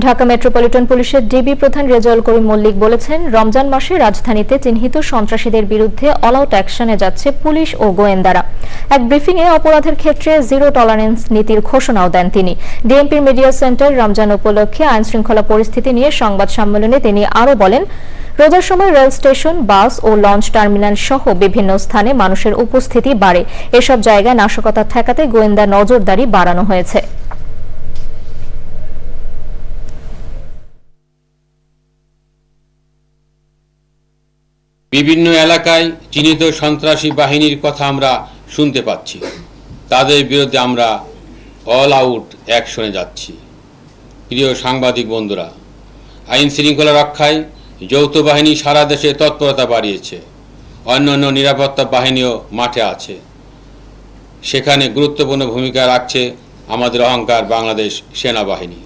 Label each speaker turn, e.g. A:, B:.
A: Dhaka metropolitan পুলিশের DB প্রধান রেজাউল করিম মল্লিক বলেছেন, রমজান মাসে রাজধানীতে চিহ্নিত সন্ত্রাসীদের বিরুদ্ধে অল আউট অ্যাকশনে যাচ্ছে পুলিশ ও গোয়েন্দারা। এক ব্রিফিংয়ে অপরাধের ক্ষেত্রে জিরো টলারেন্স নীতির ঘোষণাও দেন তিনি। ডিএমপির মিডিয়া সেন্টার রমজান উপলক্ষে আইন শৃঙ্খলা পরিস্থিতি নিয়ে সংবাদ সম্মেলনে তিনি আরও বলেন, রোজার সময় রেল স্টেশন, বাস ও লঞ্চ টার্মিনাল সহ বিভিন্ন স্থানে মানুষের উপস্থিতি বাড়ে। এসব জায়গায় নাশকতা ঠেকাতে গোয়েন্দা নজরদারি বাড়ানো হয়েছে।
B: বিভিন্ন এলাকায় চিহ্নিত সন্ত্রাসী বাহিনীর কথা আমরা শুনতে পাচ্ছি। তাদের বিরুদ্ধে আমরা অল আউট অ্যাকশনে যাচ্ছি। প্রিয় সাংবাদিক বন্ধুরা, আইন শৃঙ্খলা রক্ষায় যৌথ বাহিনী সারা দেশে তৎপরতা বাড়িয়েছে। অন্যান্য নিরাপত্তা বাহিনীও মাঠে আছে। সেখানে গুরুত্বপূর্ণ ভূমিকা রাখছে আমাদের অহংকার বাংলাদেশ সেনাবাহিনী।